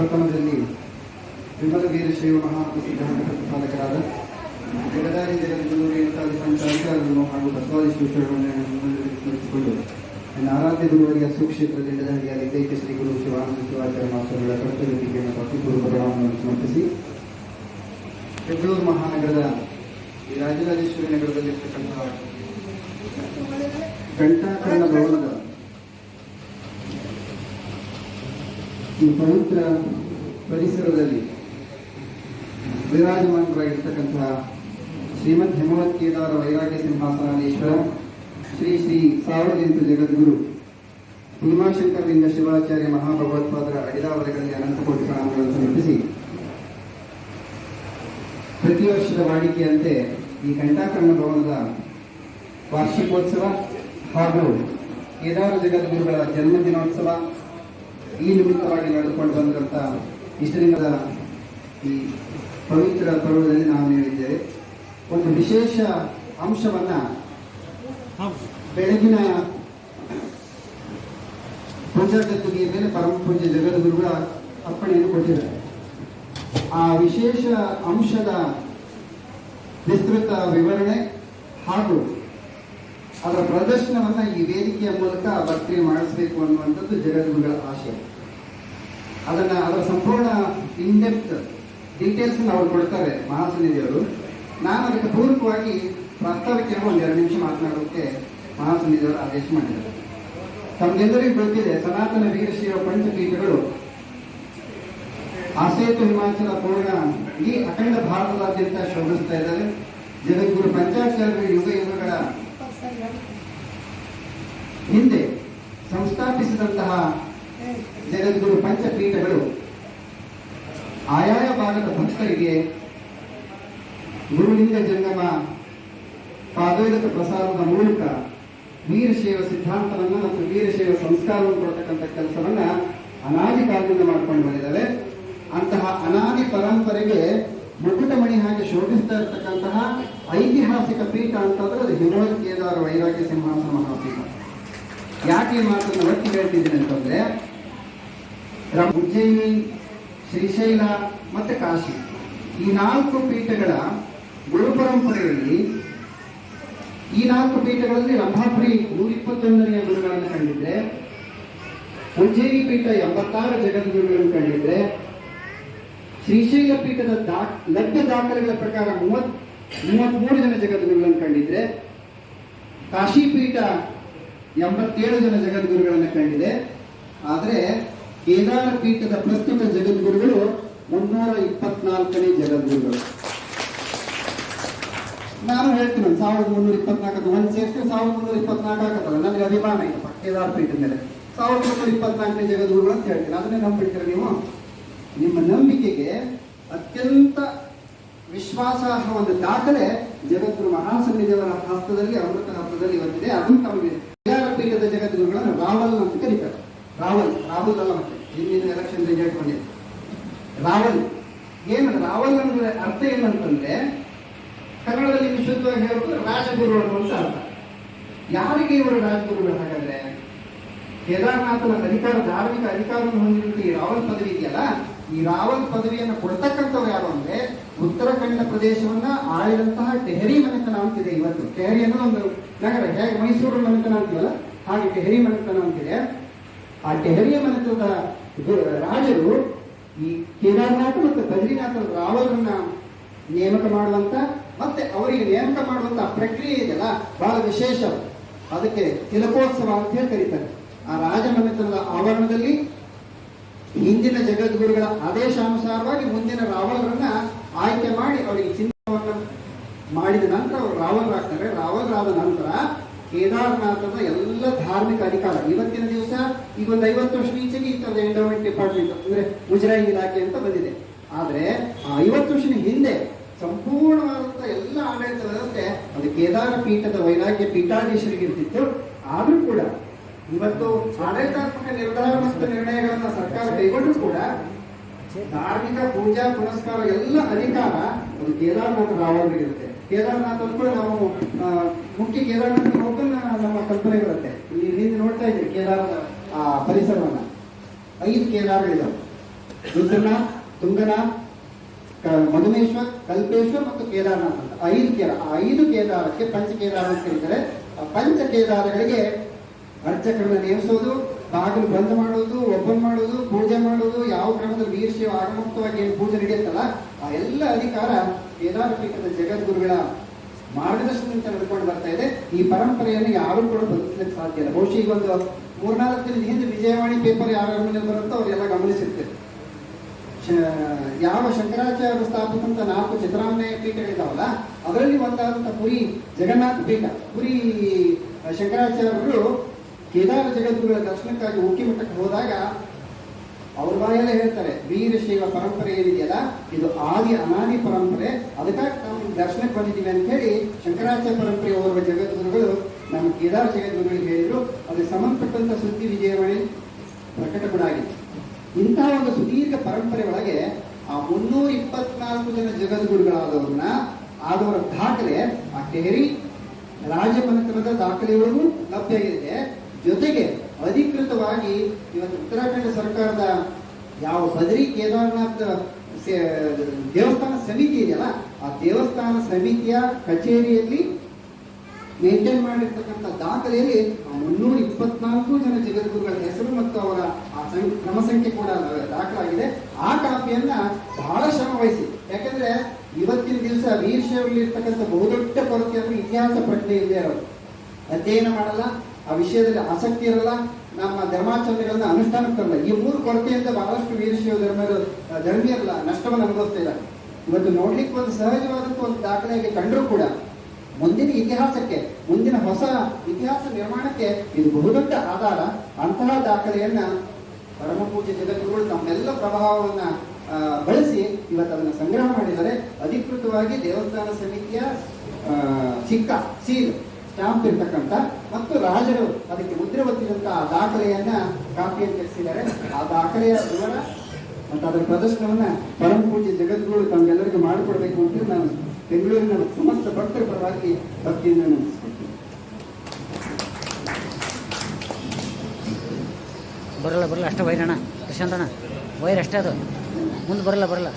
ಪ್ರಥಮದಲ್ಲಿ ವಿಮಲ ವೀರಶೈವ ಮಹಾತ್ಮ ಸಿದ್ಧಾಂತ ಪ್ರತಿಪಾದಕರಾದ ಜಗದಾರಿ ಜಗದ್ಗುರು ರೇಣುಕಾದಿ ಸಂಚಾರಿಕಾರರನ್ನು ಹಾಗೂ ಬಸವಾದಿ ಸ್ಮರಿಸಿಕೊಂಡು ನನ್ನ ಆರಾಧ್ಯ ಗುರುವರಿಯ ಸುಕ್ಷೇತ್ರದಿಂದ ನನಗೆ ಏಕೈಕ ಶ್ರೀ ಗುರು ಶಿವಾನಂದ ಶಿವಾಚಾರ್ಯ ಮಾಸ್ಟರ್ಗಳ ಕರ್ತವ್ಯತೆಯನ್ನು ಭಕ್ತಿಪೂರ್ವ ಪ್ರಣಾಮವನ್ನು ಸಮರ್ಪಿಸಿ ಬೆಂಗಳೂರು ಮಹಾನಗರದ ರಾಜರಾಜೇಶ್ವರಿ ನಗರದಲ್ಲಿರ್ತಕ್ಕಂತಹ ಘಂಟಾಕರಣ ಭವನದ ಈ ಪವಿತ್ರ ಪರಿಸರದಲ್ಲಿ ವಿರಾಜಮಾನರಾಗಿರ್ತಕ್ಕಂತಹ ಶ್ರೀಮದ್ ಹೇಮವತ್ ಕೇದಾರ ವೈರಾಗ್ಯ ಸಿಂಹಾಸನಾಧೀಶ್ವರ, ಶ್ರೀ ಶ್ರೀ ಸಾರ್ವಜನಿಕ ಜಗದ್ಗುರು ಭೀಮಾಶಂಕರಲಿಂಗ ಶಿವಾಚಾರ್ಯ ಮಹಾಭಗವತ್ಪಾದರ ಅಡಿದಾವರಗಳಲ್ಲಿ ಅನಂತ ಕೋಟಿ ಪ್ರಣಾಮಗಳನ್ನು ಸಮರ್ಪಿಸಿ, ಪ್ರತಿ ವರ್ಷದ ವಾಡಿಕೆಯಂತೆ ಈ ಘಂಟಾಕರ್ಣ ಭವನದ ವಾರ್ಷಿಕೋತ್ಸವ ಹಾಗೂ ಕೇದಾರ ಜಗದ್ಗುರುಗಳ ಜನ್ಮದಿನೋತ್ಸವ ಈ ನಿಮಿತ್ತವಾಗಿ ನಡೆದುಕೊಂಡು ಬಂದಂತ ದಿನದ ಈ ಪವಿತ್ರ ಪರ್ವದಲ್ಲಿ ನಾವು ಹೇಳಿದ್ದೇವೆ ಒಂದು ವಿಶೇಷ ಅಂಶವನ್ನ ಬೆಳಗಿನ ಪೂಜಾಗದ್ದಿಗೆ ಮೇಲೆ ಪರಮ ಪೂಜೆ ಜಗದ್ಗುರುಗಳ ಅರ್ಪಣೆಯನ್ನು ಕೊಟ್ಟಿದ್ದಾರೆ. ಆ ವಿಶೇಷ ಅಂಶದ ವಿಸ್ತೃತ ವಿವರಣೆ ಹಾಗೂ ಅದರ ಪ್ರದರ್ಶನವನ್ನ ಈ ವೇದಿಕೆಯ ಮೂಲಕ ಭಕ್ತಿ ಮಾಡಿಸಬೇಕು ಅನ್ನುವಂಥದ್ದು ಜಗದ್ಗುರುಗಳ ಆಶಯ. ಅದನ್ನ ಅದರ ಸಂಪೂರ್ಣ ಇನ್ಡೆಪ್ತ್ ಡೀಟೇಲ್ಸ್ ಅವರು ಕೊಡ್ತಾರೆ ಮಹಾಸನ್ನಿಧಿಯವರು. ನಾನು ಅದಕ್ಕೆ ಪೂರಕವಾಗಿ ಪ್ರಸ್ತಾವಕ್ಕೆ ಒಂದು ಎರಡು ನಿಮಿಷ ಮಾತನಾಡೋಕ್ಕೆ ಮಹಾಸನ್ನಿಧಿಯವರು ಆದೇಶ ಮಾಡಿದ್ದಾರೆ. ತಮಗೆಲ್ಲರಿಗೂ ಗೊತ್ತಿದೆ, ಸನಾತನ ವೀರಶೈವ ಪಂಚಪೀಠಗಳು ಆಸೇತು ಹಿಮಾಚಲ ಪೂರ್ಣ ಈ ಅಖಂಡ ಭಾರತದಾದ್ಯಂತ ಶೋಭಿಸ್ತಾ ಇದ್ದಾರೆ. ಜಗದ್ಗುರು ಪಂಚಾಚಾರ್ಯ ಯುಗ ಯುಗಗಳ ಹಿಂದೆ ಸಂಸ್ಥಾಪಿಸಿದಂತಹ ಜಗದ್ಗುರು ಪಂಚಪೀಠಗಳು ಆಯಾಯ ಭಾಗದ ಭಕ್ತರಿಗೆ ಗುರುಲಿಂಗ ಜಂಗಮ ಪಾದೋದಕ ಪ್ರಸಾರದ ಮೂಲಕ ವೀರಶೈವ ಸಿದ್ಧಾಂತವನ್ನು ಮತ್ತು ವೀರಶೈವ ಸಂಸ್ಕಾರವನ್ನು ಕೊಡ್ತಕ್ಕಂಥ ಕೆಲಸವನ್ನ ಅನಾದಿ ಕಾಲದಿಂದ ಮಾಡ್ಕೊಂಡು ಬಂದಿದ್ದಾರೆ ಅಂತಹ ಅನಾದಿ ಪರಂಪರೆಗೆ ಮುಕುಟಮಣಿ ಹಾಗೆ ಶೋಭಿಸ್ತಾ ಇರತಕ್ಕಂತಹ ಐತಿಹಾಸಿಕ ಪೀಠ ಅಂತಂದ್ರೆ ಅದು ಹಿಮವತ್ ಕೇದಾರ ವೈರಾಗ್ಯ ಸಿಂಹಾಸನ ಮಹಾಪೀಠ. ಯಾಕೆ ಈ ಮಾತನ್ನು ಒತ್ತಿ ಹೇಳ್ತಿದ್ದೀನಿ ಅಂತಂದ್ರೆ ಉಜ್ಜಯಿನಿ, ಶ್ರೀಶೈಲ ಮತ್ತೆ ಕಾಶಿ. ಈ ನಾಲ್ಕು ಪೀಠಗಳ ಗುರು ಪರಂಪರೆಯಲ್ಲಿ, ಈ ನಾಲ್ಕು ಪೀಠಗಳಲ್ಲಿ ರಂಭಾಪುರಿ ನೂರ ಇಪ್ಪತ್ತೊಂದನೆಯ ಗುರುಗಳನ್ನು ಕಂಡಿದ್ರೆ, ಉಜ್ಜಯಿನಿ ಪೀಠ ಎಂಬತ್ತಾರು ಜಗದ್ಗುರುಗಳನ್ನು ಕಂಡಿದ್ರೆ, ಶ್ರೀಶೈಲ ಪೀಠದ ದಾ ಲಭ್ಯ ದಾಖಲೆಗಳ ಪ್ರಕಾರ ಮೂವತ್ ಮೂವತ್ಮೂರು ಜನ ಜಗದ್ಗುರುಗಳನ್ನು ಕಂಡಿದ್ರೆ, ಕಾಶಿ ಪೀಠ ಎಂಬತ್ತೇಳು ಜನ ಜಗದ್ಗುರುಗಳನ್ನು ಕಂಡಿದೆ. ಆದರೆ ಕೇದಾರ ಪೀಠದ ಪ್ರಸ್ತುತ ಜಗದ್ಗುರುಗಳು ಮುನ್ನೂರ ಇಪ್ಪತ್ನಾಲ್ಕನೇ ಜಗದ್ಗುರುಗಳು. ನಾನು ಹೇಳ್ತೀನಿ ಸಾವಿರದ ಮುನ್ನೂರ ಇಪ್ಪತ್ನಾಲ್ಕು ಒಂದು ಸೇರಿಸಿ ಸಾವಿರದ ಮುನ್ನೂರ ಇಪ್ಪತ್ನಾಲ್ಕು ಆಗತ್ತಲ್ಲ ನನಗೆ ಅಭಿಮಾನ ಇಲ್ಲ ಕೇದಾರ ಮೇಲೆ. ಸಾವಿರದ ಮುನ್ನೂರ ಇಪ್ಪತ್ನಾಲ್ಕನೇ ಜಗದ್ಗುರುಗಳು ಅಂತ ಹೇಳ್ತೀನಿ, ಅದನ್ನೇ ನಂಬಿಡ್ತೀರ ನೀವು ನಿಮ್ಮ ನಂಬಿಕೆಗೆ ಅತ್ಯಂತ ವಿಶ್ವಾಸಾರ್ಹ ಒಂದು ದಾಖಲೆ ಜಗದ್ಗುರು ಮಹಾಸನ್ನಿಧಿಯವರ ಹಸ್ತದಲ್ಲಿ, ಅಮೃತ ಹಸ್ತದಲ್ಲಿ ಇವತ್ತಿದೆ ಅದನ್ನು ತಮಗೆ ಪೀಠದ ಜಗದ್ಗುರುಗಳನ್ನು ರಾವಲ್ ಅಂತ ಕರೀತಾರೆ. ರಾವಲ್, ರಾಹುಲ್ ಅಲ್ಲ ಮತ್ತೆ. ಹಿಂದಿನ ಎಲೆಕ್ಷನ್ ರಿಸಲ್ಟ್ ಬಂದಿದೆ. ರಾವಲ್. ಏನು ರಾವಲ್ ಅಂದ್ರೆ ಅರ್ಥ ಏನಂತಂದ್ರೆ ಕನ್ನಡದಲ್ಲಿ ವಿಶುದ್ಧವಾಗಿ ಹೇಳೋದು ರಾಜಗುರುಗಳು ಅಂತ ಅರ್ಥ. ಯಾರಿಗೆ ಇವರು ರಾಜಗುರುಗಳು ಹಾಗಾದ್ರೆ? ಕೇದಾರನಾಥನ ಅಧಿಕಾರ, ಧಾರ್ಮಿಕ ಅಧಿಕಾರವನ್ನು ಹೊಂದಿರುವಂತಹ ಈ ರಾವಲ್ ಪದವಿ ಇದೆಯಲ್ಲ? ಈ ರಾವಲ್ ಪದವಿಯನ್ನು ಕೊಡ್ತಕ್ಕಂಥವ್ರು ಯಾರು ಅಂದ್ರೆ ಉತ್ತರಾಖಂಡ ಪ್ರದೇಶವನ್ನ ಆಳಿದಂತಹ ಟೆಹರಿ ಮನೆತನ ಅಂತಿದೆ ಇವತ್ತು. ಟೆಹರಿ ಅನ್ನೋ ಒಂದು ನಗರ. ಹೇಗೆ ಮೈಸೂರು ಮನೆತನ ಅಂತೀವಲ್ಲ? ಹಾಗೆ ಟೆಹರಿ ಮನೆತನ ಅಂತಿದೆ. ಆ ಟೆಹರಿಯ ಮನೆತನದ ರಾಜರು ಈ ಕೇದಾರನಾಥ ಮತ್ತು ಬದ್ರಿನಾಥ ರಾವಲರನ್ನ ನೇಮಕ ಮಾಡುವಂತ ಮತ್ತೆ ಅವರಿಗೆ ನೇಮಕ ಮಾಡುವಂತ ಪ್ರಕ್ರಿಯೆ ಇದೆಯಲ್ಲ, ಬಹಳ ವಿಶೇಷ. ಅದಕ್ಕೆ ತಿಲಕೋತ್ಸವ ಅಂತ ಹೇಳಿ ಕರೀತಾರೆ. ಆ ರಾಜಮನೆತನದ ಆವರಣದಲ್ಲಿ ಹಿಂದಿನ ಜಗದ್ಗುರುಗಳ ಆದೇಶಾನುಸಾರವಾಗಿ ಮುಂದಿನ ರಾವಣರನ್ನ ಆಯ್ಕೆ ಮಾಡಿ ಅವರಿಗೆ ಚಿನ್ನವನ್ನು ಮಾಡಿದ ನಂತರ ಅವರು ರಾವಣರಾಗ್ತಾರೆ. ರಾವಣರಾದ ನಂತರ ಕೇದಾರನಾಥದ ಎಲ್ಲ ಧಾರ್ಮಿಕ ಅಧಿಕಾರ. ಇವತ್ತಿನ ದಿವಸ ಈಗ ಒಂದು ಐವತ್ತು ವರ್ಷ ಈಚೆಗೆ ಇತ್ತು ಎಂಡೋಮೆಂಟ್ ಡಿಪಾರ್ಟ್ಮೆಂಟ್ ಅಂದ್ರೆ ಮುಜರಾಯಿ ಇಲಾಖೆ ಅಂತ ಬಂದಿದೆ. ಆದ್ರೆ ಆ ಐವತ್ತು ವರ್ಷದ ಹಿಂದೆ ಸಂಪೂರ್ಣವಾದಂತಹ ಎಲ್ಲ ಆಡಳಿತ ವ್ಯವಸ್ಥೆ ಅದು ಕೇದಾರ ಪೀಠದ ವೈರಾಗ್ಯ ಪೀಠಾಧೀಶರಿಗೆ ಇರ್ತಿತ್ತು ಆದ್ರೂ ಕೂಡ ಇವತ್ತು ಆಡಳಿತಾತ್ಮಕ ನಿರ್ಧಾರ ಮತ್ತು ನಿರ್ಣಯಗಳನ್ನ ಸರ್ಕಾರ ಕೈಗೊಂಡ್ರು ಕೂಡ ಧಾರ್ಮಿಕ ಪೂಜಾ ಪುರಸ್ಕಾರ ಎಲ್ಲ ಅಧಿಕಾರ ಒಂದು ಕೇದಾರನಾಥ ರಾವಣರಿಗಿರುತ್ತೆ ಕೇದಾರನಾಥ ಕೂಡ ನಾವು ಮುಖ್ಯ ಕೇದಾರನಾಥ ಹೋಗನ್ನ ನಮ್ಮ ಕಲ್ಪನೆ ಬರುತ್ತೆ. ಇಲ್ಲಿ ಹಿಂದೆ ನೋಡ್ತಾ ಇದ್ದೀವಿ ಕೇದಾರದ ಆ, ಪರಿಸರವನ್ನ. ಐದು ಕೇದಾರಗಳಿದಾವೆ. ರುದ್ರನಾಥ್ ತುಂಗನಾಥ್ ಮಧುಮೇಶ್ವರ್ ಕಲ್ಪೇಶ್ವರ್ ಮತ್ತು ಕೇದಾರನಾಥ್ ಅಂತ. ಐದು ಕೇದಾರ. ಆ ಐದು ಕೇದಾರಕ್ಕೆ ಪಂಚ ಕೇದಾರ ಅಂತ ಕರೀತಾರೆ ಆ ಪಂಚ ಕೇದಾರಗಳಿಗೆ ಅರ್ಚಕರನ್ನ ನೇಮಿಸೋದು ಬಾಗಿಲು ಬಂದ್ ಮಾಡೋದು ಓಪನ್ ಮಾಡೋದು, ಪೂಜೆ ಮಾಡೋದು, ಯಾವ ಕ್ರಮದಲ್ಲಿ ವೀರಶೈವ ಆಗಮುಕ್ತವಾಗಿ ಏನು ಪೂಜೆ ನಡೆಯುತ್ತಲ್ಲ, ಆ ಎಲ್ಲ ಅಧಿಕಾರ ಕೇದಾರಪೀಠದ ಜಗದ್ಗುರುಗಳ ಮಾರ್ಗದರ್ಶನದಿಂದ ನಡ್ಕೊಂಡು ಬರ್ತಾ ಇದೆ. ಈ ಪರಂಪರೆಯನ್ನು ಯಾರು ಕೂಡ ಬದುಕಲಿಕ್ಕೆ ಸಾಧ್ಯ ಇಲ್ಲ. ಬಹುಶಃ ಈಗ ಒಂದು ಮೂರ್ನಾಲ್ಕು ದಿನದ ಹಿಂದೆ ವಿಜಯವಾಣಿ ಪೇಪರ್ ಯಾರ ಮೇಲೆ ಬರುತ್ತೋ ಅವರೆಲ್ಲ ಗಮನಿಸಿರ್ತಾರೆ. ಯಾವ ಶಂಕರಾಚಾರ್ಯ ಸ್ಥಾಪಿಸಿದಂತ ನಾಲ್ಕು ಚಿತ್ರಾಮಣೆ ಪೀಠಗಳಿದಾವಲ್ಲ ಅದರಲ್ಲಿ ಒಂದಾದಂತ ಪುರಿ ಜಗನ್ನಾಥ ಪೀಠ. ಪುರಿ ಶಂಕರಾಚಾರ್ಯರು ಕೇದಾರ ಜಗದ್ಗುರುಗಳ ದರ್ಶನಕ್ಕಾಗಿ ಉಕ್ಕಿ ಮಠಕ್ಕೆ ಹೋದಾಗ ಅವ್ರ ಬಾಯಲ್ಲೇ ಹೇಳ್ತಾರೆ ವೀರಶೈವ ಪರಂಪರೆ ಏನಿದೆಯಲ್ಲ, ಇದು ಆದಿ ಅನಾದಿ ಪರಂಪರೆ, ಅದಕ್ಕಾಗಿ ನಾವು ದರ್ಶನಕ್ಕೆ ಬಂದಿದ್ದೀವಿ ಅಂತ ಹೇಳಿ ಶಂಕರಾಚಾರ್ಯ ಪರಂಪರೆ ಓರ್ವ ಜಗದ್ಗುರುಗಳು ನಮ್ಮ ಕೇದಾರ ಜಗದ್ಗುರುಗಳಿಗೆ ಹೇಳಿದ್ರು. ಅದಕ್ಕೆ ಸಂಬಂಧಪಟ್ಟಂತ ಸುದ್ದಿ ವಿಜಯವಾಣಿ ಪ್ರಕಟ ಕೂಡ ಆಗಿದೆ ಇಂತಹ ಒಂದು ಸುದೀರ್ಘ ಪರಂಪರೆ ಒಳಗೆ ಆ ಮುನ್ನೂರ ಇಪ್ಪತ್ನಾಲ್ಕು ಜನ ಜಗದ್ಗುರುಗಳಾದವ್ರನ್ನ ಆದವರ ದಾಖಲೆ, ಆ ಕೆಹರಿ ರಾಜಮನೆತನದ ದಾಖಲೆಗಳಿಗೂ ಲಭ್ಯ ಇದೆ ಜೊತೆಗೆ ಅಧಿಕೃತವಾಗಿ ಇವತ್ತು ಉತ್ತರಾಖಂಡ ಸರ್ಕಾರದ ಯಾವ ಬದ್ರಿ ಕೇದಾರನಾಥ್ ದೇವಸ್ಥಾನ ಸಮಿತಿ ಇದೆಯಲ್ಲ, ಆ ದೇವಸ್ಥಾನ ಸಮಿತಿಯ ಕಚೇರಿಯಲ್ಲಿ ಮೇಂಟೈನ್ ಮಾಡಿರ್ತಕ್ಕಂಥ ದಾಖಲೆಯಲ್ಲಿ ಮುನ್ನೂರ ಇಪ್ಪತ್ನಾಲ್ಕು ಜನ ಜಗದ್ಗುರುಗಳ ಹೆಸರು ಮತ್ತು ಅವರ ಆ ಕ್ರಮ ಸಂಖ್ಯೆ ಕೂಡ ದಾಖಲಾಗಿದೆ. ಆ ಕಾಪಿಯನ್ನ ಬಹಳ ಶ್ರಮ ವಹಿಸಿ. ಯಾಕಂದ್ರೆ ಇವತ್ತಿನ ದಿವಸ ವೀರಶೈವಲ್ಲಿ ಇರ್ತಕ್ಕಂಥ ಬಹುದೊಡ್ಡ ಕೊರತೆ ಅಂದ್ರೆ ಇತಿಹಾಸ ಪ್ರಜ್ಞೆ ಇಲ್ಲದೆ ಇರೋದು ಅಧ್ಯಯನ ಮಾಡಲ್ಲ. ಆ ವಿಷಯದಲ್ಲಿ ಆಸಕ್ತಿ ಇರಲ್ಲ. ನಮ್ಮ ಧರ್ಮಾಚರಣೆಗಳನ್ನ ಅನುಷ್ಠಾನಕ್ಕೆ ತರಲ್ಲ. ಈ ಮೂರು ಕೊರತೆಯಿಂದ ಬಹಳಷ್ಟು ವೀರಶೈವ ಧರ್ಮರು ಧರ್ಮೀಯರಲ್ಲ ನಷ್ಟವನ್ನು ಅನುಭವಿಸ್ತಾ ಇಲ್ಲ ಇವತ್ತು ನೋಡ್ಲಿಕ್ಕೆ ಒಂದು ಸಹಜವಾದಂತ ಒಂದು ದಾಖಲೆಗೆ ಕಂಡರೂ ಕೂಡ ಮುಂದಿನ ಇತಿಹಾಸಕ್ಕೆ, ಮುಂದಿನ ಹೊಸ ಇತಿಹಾಸ ನಿರ್ಮಾಣಕ್ಕೆ ಇದು ಬಹುದೊಡ್ಡ ಆಧಾರ. ಅಂತಹ ದಾಖಲೆಯನ್ನ ಪರಮ ಪೂಜ್ಯ ಜಗದ್ಗುರುಗಳು ತಮ್ಮೆಲ್ಲ ಪ್ರಭಾವವನ್ನ ಬಳಸಿ ಇವತ್ತು ಅದನ್ನು ಸಂಗ್ರಹ ಮಾಡಿದರೆ ಅಧಿಕೃತವಾಗಿ ದೇವಸ್ಥಾನ ಸಮಿತಿಯ ಸಿಕ್ಕ, ಸೀಲ್. ಸ್ಟಾಂಪ್ ಇರ್ತಕ್ಕಂಥ ಮತ್ತು ರಾಜರು ಅದಕ್ಕೆ ಮುದ್ರೆ ಒತ್ತಿದಂಥ ಆ ದಾಖಲೆಯನ್ನ ಕಾಪಿಯನ್ನು ತೆಗೆಸಿದ್ದಾರೆ ಆ ದಾಖಲೆಯ ವಿವರ ಮತ್ತು ಅದರ ಪ್ರದರ್ಶನವನ್ನ ಪರಮ ಪೂಜೆ ಜಗದ್ಗುರು ತಮ್ಗೆಲ್ಲರಿಗೂ ಮಾಡಿಕೊಡ್ಬೇಕು ಅಂತ ನಾನು ಬೆಂಗಳೂರಿನ ಸಮಸ್ತ ಭಕ್ತರ ಪರವಾಗಿ ಭಕ್ತಿಯನ್ನು ನೆನೆಸ್ಕೊಳ್ತೀನಿ. ಬರಲ್ಲ ಬರಲ್ಲ, ಅಷ್ಟೇ ವೈರಣ್ಣ, ಪ್ರಶಾಂತಣ್ಣ, ವೈರ್ ಅಷ್ಟೇ ಅದು. ಮುಂದೆ ಬರಲ್ಲ ಬರಲ್ಲ.